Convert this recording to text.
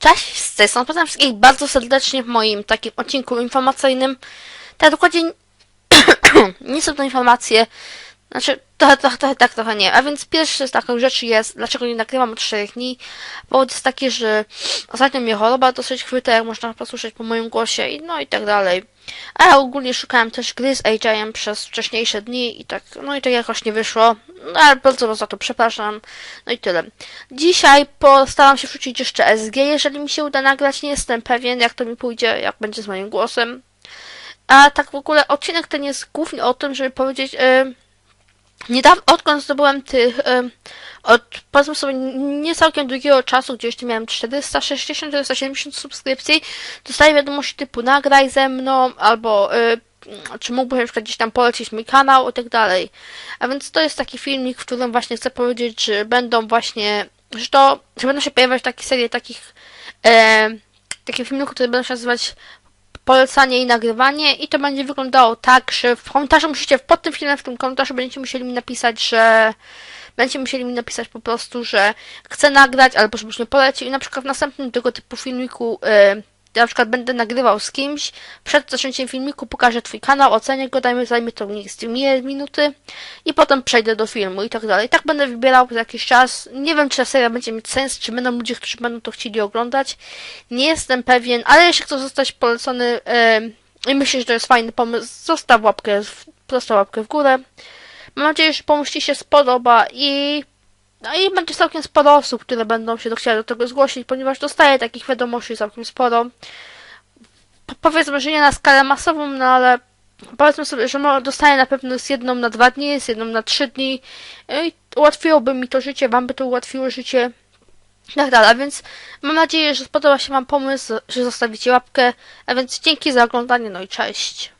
Cześć, z tej strony witam wszystkich bardzo serdecznie w moim takim odcinku informacyjnym. Tak dokładnie nie są to informacje, znaczy trochę, trochę, trochę tak, trochę nie. A więc pierwszy z takich rzeczy jest, dlaczego nie nagrywam od 4 dni. Powód jest taki, że ostatnio mnie choroba dosyć chwyta, jak można posłyszeć po moim głosie i no i tak dalej. A ja ogólnie szukałem też gry z AJ-em przez wcześniejsze dni i tak, no i tak jakoś nie wyszło. No ale bardzo za to przepraszam. No i tyle. Dzisiaj postaram się wrzucić jeszcze SG, jeżeli mi się uda nagrać. Nie jestem pewien, jak to mi pójdzie, jak będzie z moim głosem. A tak w ogóle odcinek ten jest głównie o tym, żeby powiedzieć... Yy, Niedawno, odkąd zdobyłem tych, y, od powiedzmy sobie nie całkiem długiego czasu, gdzie jeszcze miałem 460-470 subskrypcji, dostaję wiadomości typu nagraj ze mną, albo czy mógłbym na przykład gdzieś tam polecić mój kanał i tak dalej. A więc to jest taki filmik, w którym właśnie chcę powiedzieć, że będą właśnie, że to, że będą się pojawiać takie serie takich, e, takie filmików, które będą się nazywać polecanie i nagrywanie i to będzie wyglądało tak, że w komentarzu musicie, pod tym filmem, w tym komentarzu będziecie musieli mi napisać, że będziecie musieli mi napisać po prostu, że chcę nagrać albo żebyś mnie polecił i na przykład w następnym tego typu filmiku yy, na przykład będę nagrywał z kimś, przed zaczęciem filmiku pokażę twój kanał, ocenię go, dajmy, zajmie to mniej z minuty i potem przejdę do filmu i tak dalej. Tak będę wybierał przez jakiś czas. Nie wiem, czy ta seria będzie mieć sens, czy będą ludzie, którzy będą to chcieli oglądać. Nie jestem pewien, ale jeśli chcesz zostać polecony yy, i myślisz, że to jest fajny pomysł, zostaw łapkę, w, zostaw łapkę w górę. Mam nadzieję, że pomysł Ci się spodoba i no i będzie całkiem sporo osób, które będą się chciały do tego zgłosić, ponieważ dostaję takich wiadomości całkiem sporo. Po powiedzmy, że nie na skalę masową, no ale powiedzmy sobie, że dostaję na pewno z jedną na dwa dni, z jedną na trzy dni i ułatwiłoby mi to życie, wam by to ułatwiło życie i tak dalej, więc mam nadzieję, że spodoba się wam pomysł, że zostawicie łapkę, a więc dzięki za oglądanie, no i cześć.